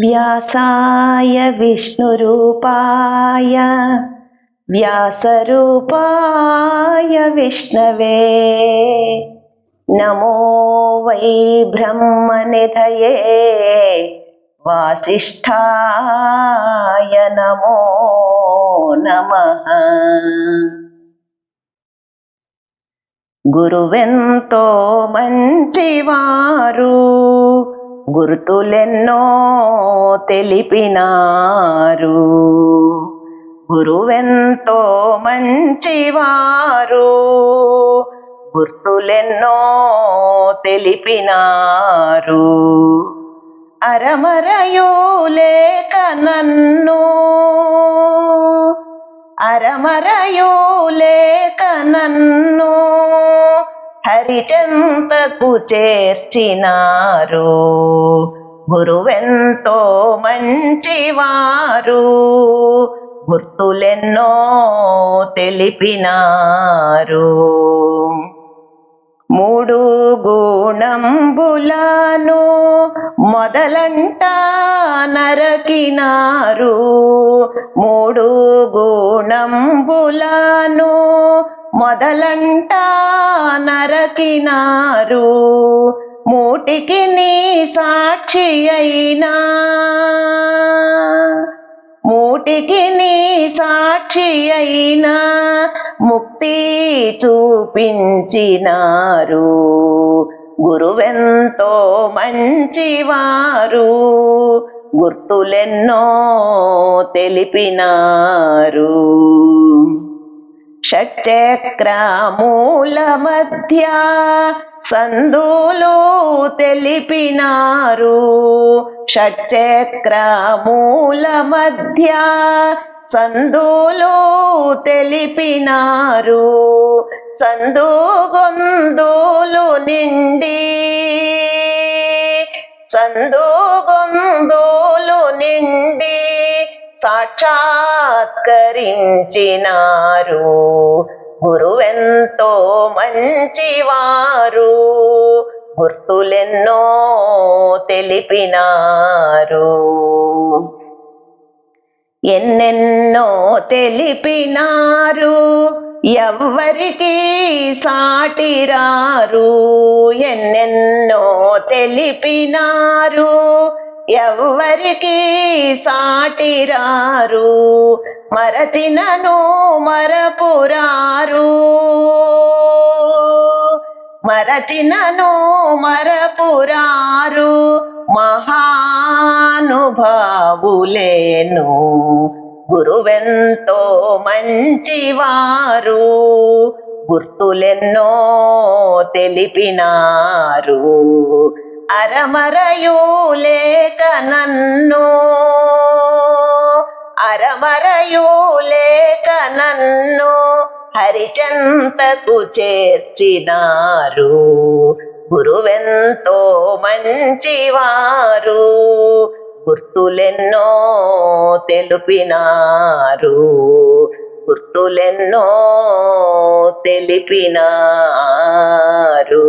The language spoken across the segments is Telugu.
व्यासाय विष्णुरूपाय व्यासरूपाय विष्णवे नमो वै ब्रह्मनिधये वासिष्ठाय नमो नमः गुरुवेन्तो मञ्चिवारु గుర్తులెన్నో తెలిపినారు. గురువెంతో మంచివారు. గుర్తులెన్నో తెలిపినారు. అరమరయో లేక నన్ను. అరమరయో లేక నన్ను. హరిచంతకు చేర్చినారు. గురువెంతో మంచివారు. గుర్తులెన్నో తెలిపినారు. మూడు గుణంబులను మొదలంట నరకినారు. మూడు గుణంబులను మొదలంట నరకినారు. నోటికి నీ సాక్షి అయినా. మూటికి నీ సాక్షి అయినా ముక్తి చూపించినారు. గురువెంతో మంచివారు గుర్తులెన్నో తెలిపినారు. షట్చక్రమూల మధ్య సందులు తెలిపినారు. షట్చక్రమూల మధ్య సందులు తెలిపినారు సందుగొందులు నిండి సందుగొందులు నిండి సాక్షాత్కరించినారు. గురువెంతో మంచివారు. గుర్తులెన్నో తెలిపినారు. ఎన్నెన్నో తెలిపినారు. ఎవ్వరికి సాటిరారు ఎన్నెన్నో తెలిపినారు. ఎవ్వరికి సాటిరారు మరచినను మరపురారు. మరచినను మరపురారు మహానుభావులేను గురువెంతో మంచివారు గుర్తులెన్నో తెలిపినారు. అరమరయూ లేక నన్ను. అరమరయో లేక నన్ను. హరిచంతకు చేర్చినారు. గురువెంతో మంచివారు. గుర్తులెన్నో తెలిపినారు. గుర్తులెన్నో తెలిపినారు.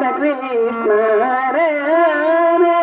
కృష్ణ కృష్ణ హరే హరే